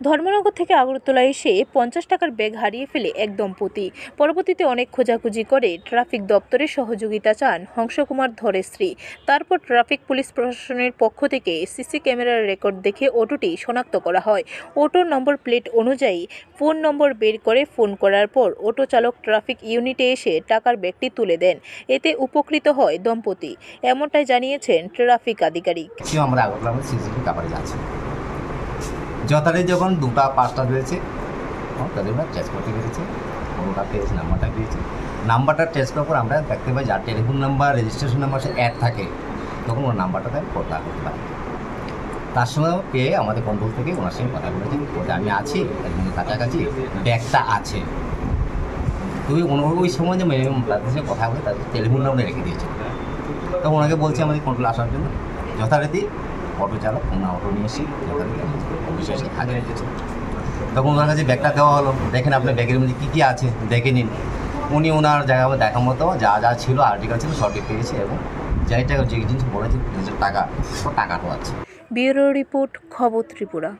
ধর্মনগর থেকে আগরতলা এসে পঞ্চাশ টাকার ব্যাগ হারিয়ে ফেলে এক দম্পতি। পরবর্তীতে অনেক খোঁজাখুঁজি করে ট্রাফিক দপ্তরের সহযোগিতা চান হংসকুমার ধরে স্ত্রী তারপর ট্রাফিক পুলিশ প্রশাসনের পক্ষ থেকে সিসি ক্যামেরার রেকর্ড দেখে অটোটি শনাক্ত করা হয়। অটোর নম্বর প্লেট অনুযায়ী ফোন নম্বর বের করে ফোন করার পর অটো চালক ট্রাফিক ইউনিটে এসে টাকার ব্যাগটি তুলে দেন। এতে উপকৃত হয় দম্পতি। এমনটাই জানিয়েছেন ট্রাফিক আধিকারিক। আমরা আগরতলা সিসিটিভি আছে। যথারীতি যখন দুটা পাঁচটা রয়েছে তাদের আমরা ট্রেস করতে পেরেছি কোনোটা পেয়েছে নাম্বারটা পেয়েছে নাম্বারটা ট্রেস করার পর আমরা দেখতে পাই যার টেলিফোন নাম্বার রেজিস্ট্রেশন নাম্বার সে অ্যাড থাকে। তখন ওর নাম্বারটাতে আমি কল করতে পারি। তার সঙ্গে পেয়ে আমাদের কন্ট্রোল থেকে ওনার সঙ্গে কথা বলেছেন বলতে আমি আছি একদম কাছাকাছি, ব্যাগটা আছে। তুই ওনার ওই সময় যে মিনিমাম তাদের সঙ্গে কথা বলে তাদের টেলিফোন নাম্বার রেখে দিয়েছে। তখন ওনাকে বলছি আমাদের কন্ট্রোল আসার জন্য। যথারীতি অটো চালক ওনার অটো নিয়ে এসে অফিসে এসে আগে তখন ওনার কাছে ব্যাগটা দেওয়া হলো, দেখেন আপনার ব্যাগের মধ্যে কী কী আছে, দেখে নিন। উনি ওনার জায়গা দেখা মতো যা যা ছিল আর্টিকেল ছিল, সবই পেয়েছে এবং যাই টাকা, যে জিনিস বলেছে টাকা টাকাটাও আছে ব্যুরো রিপোর্ট, খবর ত্রিপুরা।